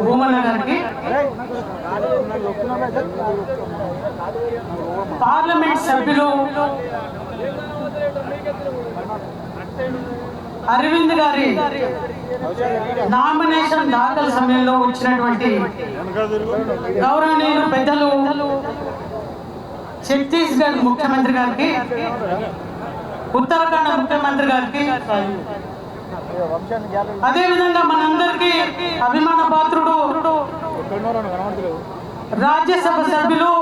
భూమన్న గారికి పార్లమెంట్ సభ్యులు అరవింద్ గారి నామినేషన్ దాఖలు సమయంలో వచ్చినటువంటి గౌరవనీయులు పెద్దలు ఛత్తీస్గఢ్ ముఖ్యమంత్రి గారికి ఉత్తరాఖండ్ ముఖ్యమంత్రి గారికి. అదేవిధంగా మనందరికీ అభిమాన పాత్రుడు రాజ్యసభ సభ్యులు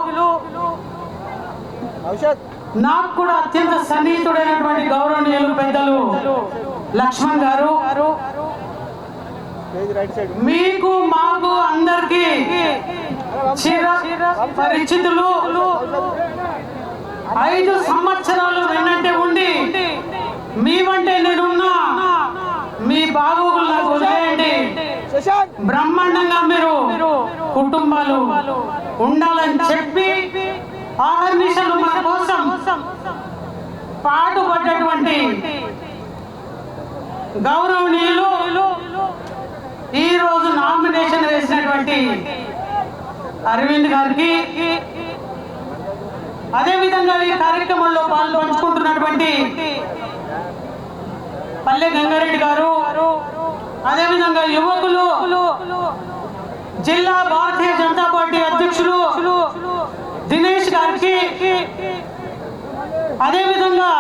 నాకు కూడా అత్యంత సన్నిహితుడైనటువంటి గౌరవనీయులు పెద్దలు లక్ష్మణ్ గారు. మీకు మాకు అందరికి పరిచితులు ఐదు సంవత్సరాలు వెన్నంటే ఉండి మీ వంటే నేనున్నా మీ బాగోగులు నాకు వదిలేయండి బ్రహ్మాండంగా మీరు కుటుంబాలు ఉండాలని చెప్పి ఆహర్నిశలు మన కోసం పాటుపడ్డటువంటి గౌరవనీయులు ఈ రోజు నామినేషన్ వేసినటువంటి అరవింద్ గారికి అదేవిధంగా ఈ కార్యక్రమంలో పాలు పంచుకుంటున్నటువంటి పల్లె గంగారెడ్డి గారు అదేవిధంగా యువకులు జిల్లా భారతీయ జనతా పార్టీ అధ్యక్షులు దినేష్ గారికి అదేవిధంగా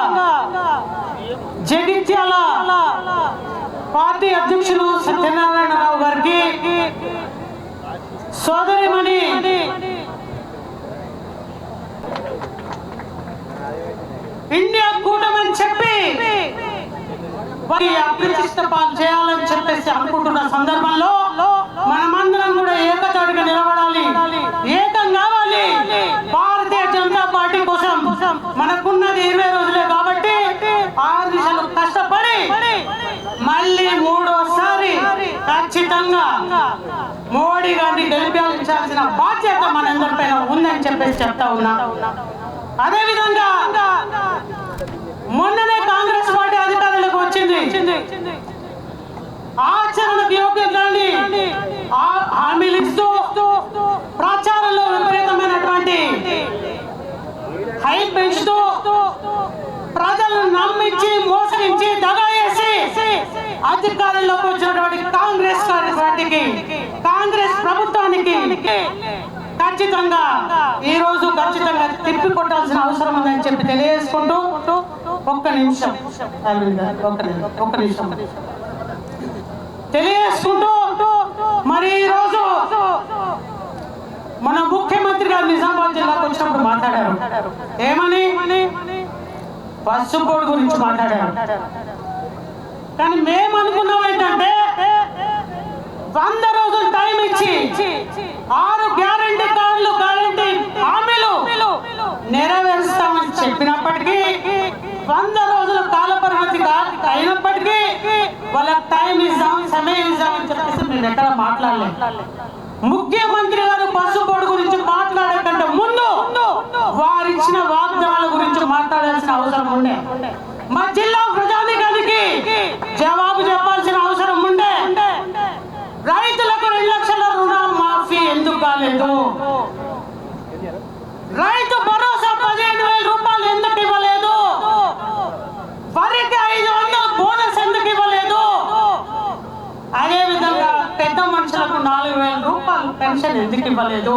జగిత్యాల పార్టీ అధ్యక్షులు సత్యనారాయణరావు గారికి సోదరిమణి ఇండియా కూటమని చెప్పి వారి అప్రతిష్ట పాలు సందర్భంలో మనమందరం కూడా ఏకతాటిగా నిలబడాలి. ఏకం కావాలి. భారతీయ జనతా పార్టీ కోసం మనకున్నది ఇరవై రోజులే కాబట్టి ఆరు దిశలు కష్టపడి మళ్ళీ మూడోసారి ఖచ్చితంగా మోడీ గారిని గెలిపించాల్సిన బాధ్యత మనందరిపైన ఉందని చెప్పేసి చెప్తా ఉన్నా. అదేవిధంగా మొన్ననే కాంగ్రెస్ పార్టీ అధికారులకు వచ్చింది. ఆచరణకు యోగ్యతని ఆ- హామీలు ఇస్తూ ప్రచారంలో విపరీతమైనటువంటి హై పెంచుతూ ప్రజలను నమ్మించి మోసగించి దగా చేసి అధికారంలోకి వచ్చినటువంటి కాంగ్రెస్ పార్టీకి కాంగ్రెస్ ప్రభుత్వానికి ఖచ్చితంగా ఈ రోజు ఖచ్చితంగా తిప్పి కొట్టాల్సిన అవసరం ఉందని చెప్పి తెలియజేసుకుంటూ నిమిషం. ఒక్క నిమిషం. ఒక్క నిమిషం. తెలియజేసుకుంటూ మరి ఈరోజు రోజు మన ముఖ్యమంత్రి గారు నిజామాబాద్ జిల్లాకు వచ్చినప్పుడు మాట్లాడారు. ఏమని? పసుపు గురించి మాట్లాడారు. కానీ మేము అనుకున్నాం ఏంటంటే వంద రోజులు టైం ఇచ్చి ఆరు గ్యారంటీ కార్డులు గ్యారంటీ హామీలు నెరవేరుస్తామని చెప్పినప్పటికీ వంద రోజుల కాల పరిమితి అయినప్పటికీ వాళ్ళ టైం ఇద్దాం సమయం ఇస్తామని చెప్పేసి నేను ఎక్కడ మాట్లాడలేదు. ముఖ్యమంత్రి గారు బస్సు బోర్డు గురించి మాట్లాడకంటే ముందు వారిచ్చిన వాగ్దానాల గురించి మాట్లాడాల్సిన అవసరం ఉండే. మా జిల్లా ప్రజానికానికి జవాబు చెప్పాల్సిన అవసరం ఉండే. రైతులకు రెండు లక్షల రుణం మాఫీ ఎందుకు కాలేదు? రైతు భరోసా పదిహేను రూపాయలు ఎందుకు ఇవ్వలేదు వరికి ఐదు వందల బోనస్ ఎందుకు ఇవ్వలేదు అదే విధంగా పెద్ద మనుషులకు నాలుగు వేల రూపాయలు పెన్షన్ ఎందుకు ఇవ్వలేదు?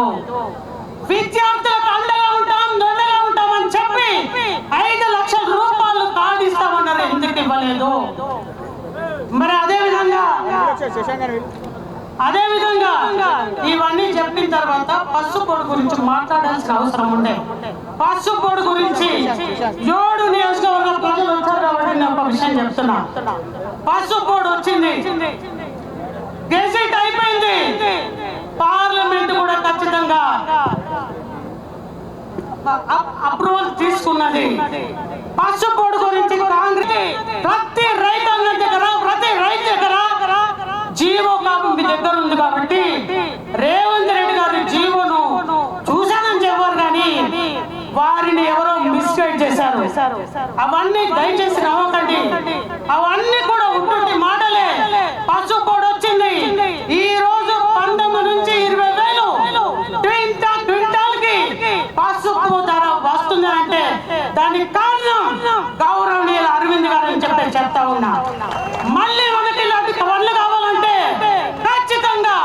విద్యార్థులకు అండగా ఉంటాం దొండగా ఉంటాం అని చెప్పి ఐదు లక్షల రూపాయలు కార్డు ఇస్తామన్నారు ఎందుకు ఇవ్వలేదు? మరి అదే విధంగా అదే విధంగా ఇవన్నీ చెప్పిన తర్వాత పసుపు పొడి గురించి మాట్లాడాల్సిన అవసరం ఉండే. పసుపు పొడి గురించి ఏడు నియోజకవర్గ ప్రజలు వచ్చారు కాబట్టి నేను ఒక విషయం చెప్తున్నా. పసుపు వచ్చింది. గెజిట్ అయిపోయింది. పార్లమెంట్ కూడా ఖచ్చితంగా అప్రూవల్ తీసుకున్నది. పసుపు పొడి గురించి కాంగ్రెస్ ప్రతి రైతాంగం దగ్గర ప్రతి రైతు దగ్గర జీవో కాపు మీ దగ్గర ఉంది కాబట్టి రేవంత్ రెడ్డి గారి జీవోను చూశానని చెప్పారు కానీ వారిని ఎవరో మిస్గైడ్ చేశారు. అవన్నీ దయచేసి నమ్మకండి. అవన్నీ కూడా దానికి కారణం గౌరవనీయుల అరవింద్ గారు అని చెప్పి చెప్తా ఉన్నా. మళ్ళీ మనకి ఇలాంటి వనరులు కావాలంటే ఖచ్చితంగా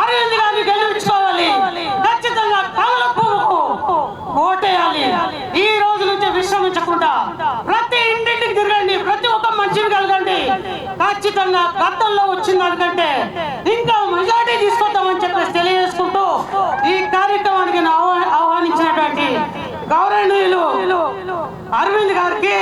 అరవింద్ గారిని గెలిపించుకోవాలి. ఖచ్చితంగా కమల పువ్వుకు ఓటేయాలి. ఈ రోజు నుంచి విశ్రమించకుండా ప్రతి ఇంటింటికి తిరగండి ప్రతి ఒక్క మనిషిని కలగండి ఖచ్చితంగా గతంలో వచ్చిన దానికంటే ఇంకా మెజార్టీ తీసుకొద్దామని చెప్పేసి తెలియజేసుకుంటూ ఈ కార్యక్రమానికి నా గౌరవనీయులు అరవింద్ గారికి